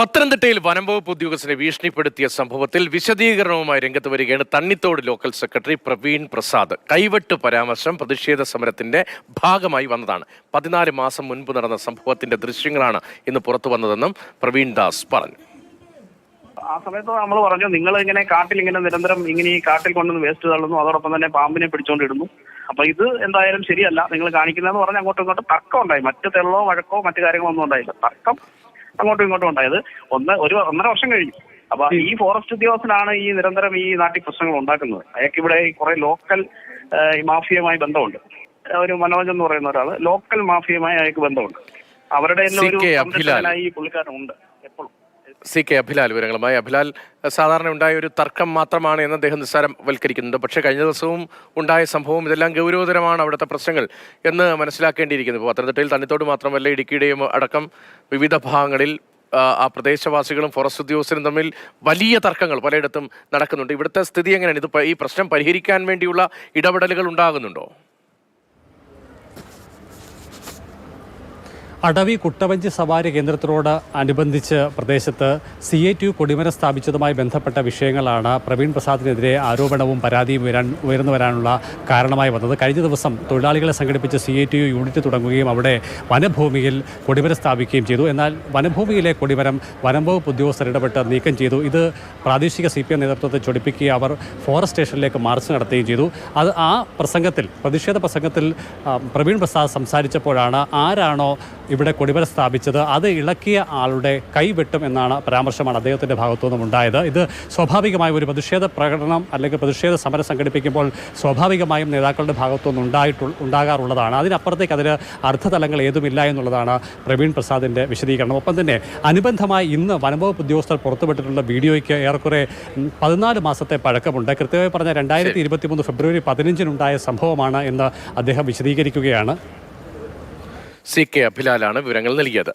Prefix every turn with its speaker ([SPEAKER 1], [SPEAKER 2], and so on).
[SPEAKER 1] പത്തനംതിട്ടയിൽ വനം വകുപ്പ് ഉദ്യോഗസ്ഥരെ ഭീഷണിപ്പെടുത്തിയ സംഭവത്തിൽ വിശദീകരണവുമായി രംഗത്ത് വരികയാണ് തണ്ണിത്തോട് ലോക്കൽ സെക്രട്ടറി പ്രവീൺ പ്രസാദ്. കൈവെട്ട് പരാമർശം പ്രതിഷേധ സമരത്തിന്റെ ഭാഗമായി വന്നതാണ്. പതിനാല് മാസം മുൻപ് നടന്ന സംഭവത്തിന്റെ ദൃശ്യങ്ങളാണ് ഇന്ന് പുറത്തു വന്നതെന്നും പ്രവീൺ ദാസ് പറഞ്ഞു.
[SPEAKER 2] ആ സമയത്ത് നമ്മൾ പറഞ്ഞു നിങ്ങൾ ഇങ്ങനെ കാട്ടിൽ ഇങ്ങനെ നിരന്തരം ഇങ്ങനെ ഈ കാട്ടിൽ കൊണ്ടുവന്ന് വേസ്റ്റ് തള്ളുന്നു. അതോടൊപ്പം തന്നെ പാമ്പിനെ പിടിച്ചോണ്ടിടുന്നു. അപ്പൊ ഇത് എന്തായാലും ശരിയല്ല. നിങ്ങൾ കാണിക്കുന്നതെന്ന് പറഞ്ഞ് അങ്ങോട്ടും ഇങ്ങോട്ടും തർക്കം ഉണ്ടായി. മറ്റ് തെള്ളോ വഴക്കോ മറ്റു കാര്യങ്ങളോ ഒന്നും ഉണ്ടായില്ല. തർക്കം അങ്ങോട്ടും ഇങ്ങോട്ടും ഉണ്ടായത്. ഒന്ന് ഒരു ഒന്നര വർഷം കഴിഞ്ഞു. അപ്പൊ ഈ ഫോറസ്റ്റ് ഉദ്യോഗസ്ഥനാണ് ഈ നിരന്തരം ഈ നാട്ടിൽ പ്രശ്നങ്ങൾ ഉണ്ടാക്കുന്നത്. അയാൾക്ക് ഇവിടെ കുറെ ലോക്കൽ മാഫിയയുമായി ബന്ധമുണ്ട്. ഒരു മനോജ് എന്ന് പറയുന്ന ഒരാൾ ലോക്കൽ മാഫിയയുമായി അയാൾക്ക് ബന്ധമുണ്ട്. അവരുടെ ഒരു പുള്ളിക്കാരനുണ്ട്.
[SPEAKER 1] സി കെ അഭിലാൽ വിവരങ്ങളുമായി. അഭിലാൽ സാധാരണ ഉണ്ടായ ഒരു തർക്കം മാത്രമാണ് എന്ന് അദ്ദേഹം നിസ്സാരവൽക്കരിക്കുന്നുണ്ട് പക്ഷേ കഴിഞ്ഞ ദിവസവും ഉണ്ടായ സംഭവം ഇതെല്ലാം ഗൗരവതരമാണ് അവിടുത്തെ പ്രശ്നങ്ങൾ എന്ന് മനസ്സിലാക്കേണ്ടിയിരിക്കുന്നു. ഇപ്പോൾ പത്തനംതിട്ടയിൽ തന്നിത്തോട് മാത്രമല്ല ഇടുക്കിയുടെയും അടക്കം വിവിധ ഭാഗങ്ങളിൽ ആ, പ്രദേശവാസികളും ഫോറസ്റ്റ് ഉദ്യോഗസ്ഥരും തമ്മിൽ വലിയ തർക്കങ്ങൾ പലയിടത്തും നടക്കുന്നുണ്ട്. ഇവിടുത്തെ സ്ഥിതി എങ്ങനെയാണ്? ഇത് ഈ പ്രശ്നം പരിഹരിക്കാൻ വേണ്ടിയുള്ള ഇടപെടലുകൾ ഉണ്ടാകുന്നുണ്ടോ?
[SPEAKER 3] അടവി കുട്ടവഞ്ചി സവാരി കേന്ദ്രത്തിനോട് അനുബന്ധിച്ച് പ്രദേശത്ത് സി ഐ ടി കൊടിമരം സ്ഥാപിച്ചതുമായി ബന്ധപ്പെട്ട വിഷയങ്ങളാണ് പ്രവീൺ പ്രസാദിനെതിരെ ആരോപണവും പരാതിയും ഉയരാൻ ഉയർന്നു വരാനുള്ള കാരണമായി വന്നത്. കഴിഞ്ഞ ദിവസം തൊഴിലാളികളെ സംഘടിപ്പിച്ച് സി ഐ ടി യൂണിറ്റ് തുടങ്ങുകയും അവിടെ വനഭൂമിയിൽ കൊടിമരം സ്ഥാപിക്കുകയും ചെയ്തു. എന്നാൽ വനഭൂമിയിലെ കൊടിമരം വനം വകുപ്പ് ഉദ്യോഗസ്ഥർ ഇടപെട്ട് നീക്കം ചെയ്തു. ഇത് പ്രാദേശിക സി പി എം നേതൃത്വത്തെ ചൊടിപ്പിക്കുകയും അവർ ഫോറസ്റ്റ് സ്റ്റേഷനിലേക്ക് മാർച്ച് നടത്തുകയും ചെയ്തു. അത് ആ പ്രസംഗത്തിൽ പ്രതിഷേധ പ്രസംഗത്തിൽ പ്രവീൺ പ്രസാദ് സംസാരിച്ചപ്പോഴാണ് ആരാണോ ഇവിടെ കൊടിമരം സ്ഥാപിച്ചത്. അത് ഇളക്കിയ ആളുടെ കൈ വെട്ടും എന്നാണ് പരാമർശമാണ് അദ്ദേഹത്തിന്റെ ഭാഗത്തു നിന്നും ഉണ്ടായത്. ഇത് സ്വാഭാവികമായും ഒരു പ്രതിഷേധ പ്രകടനം അല്ലെങ്കിൽ പ്രതിഷേധ സമരം സംഘടിപ്പിക്കുമ്പോൾ സ്വാഭാവികമായും നേതാക്കളുടെ ഭാഗത്തു നിന്ന് ഉണ്ടായിട്ടു ഉണ്ടാകാറുള്ളതാണ്. അതിനപ്പുറത്തേക്ക് അതിന് അർത്ഥതലങ്ങൾ ഏതുമില്ല എന്നുള്ളതാണ് പ്രവീൺ പ്രസാദിന്റെ വിശദീകരണം. ഒപ്പം തന്നെ അനുബന്ധമായി ഇന്ന് വനംവകുപ്പ് ഉദ്യോഗസ്ഥർ പുറത്തുവിട്ടിട്ടുള്ള വീഡിയോയ്ക്ക് ഏറെക്കുറെ പതിനാല് മാസത്തെ പഴക്കമുണ്ട്. കൃത്യമായി പറഞ്ഞ രണ്ടായിരത്തി ഇരുപത്തി മൂന്ന് ഫെബ്രുവരി പതിനഞ്ചിനുണ്ടായ സംഭവമാണ് എന്ന് അദ്ദേഹം വിശദീകരിക്കുകയാണ്.
[SPEAKER 1] സി കെ അഭിലാലാണ് വിവരങ്ങൾ നൽകിയത്